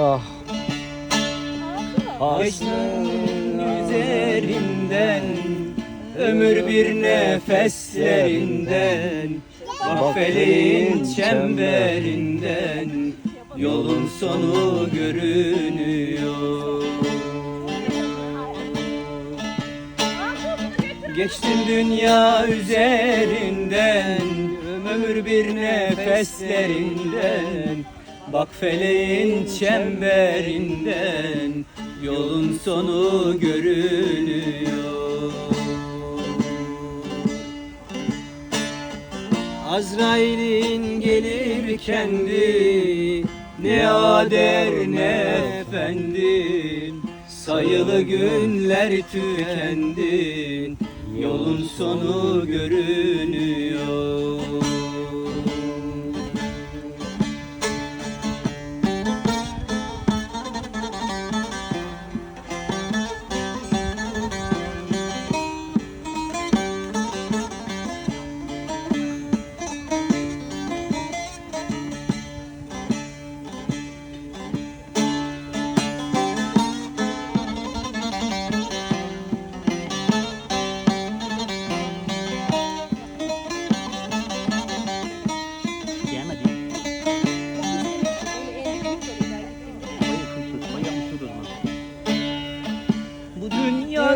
Ah. Geçtin üzerinden Ömür bir nefeslerinden Bak feleğin çemberinden Yolun sonu görünüyor. Geçtim dünya üzerinden Ömür bir nefeslerinden Bak feleğin çemberinden Yolun sonu görünüyor. Azrail'in gelir kendi Ne ader ne efendi. Sayılı günler tükendi Yolun sonu görünüyor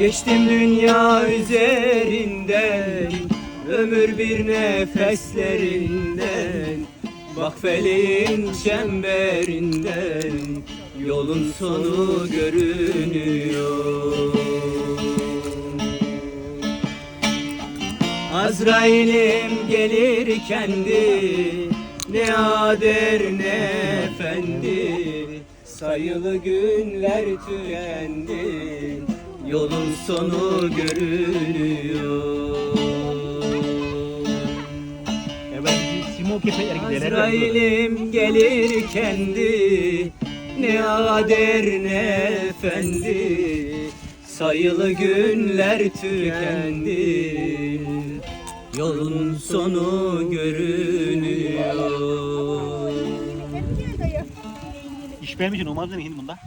Geçtim dünya üzerinden Ömür bir nefeslerinden. Bak feleğin çemberinden Yolun sonu görünüyor. Azrail'im gelir kendi Ne ader ne efendi. Sayılı günler tükendi Yolun sonu görünüyor. Azrail'im gelir kendi Ne ader ne efendi. Sayılı günler tükendi Yolun sonu görünüyor. İş vermişsin olmaz mı şimdi bunda?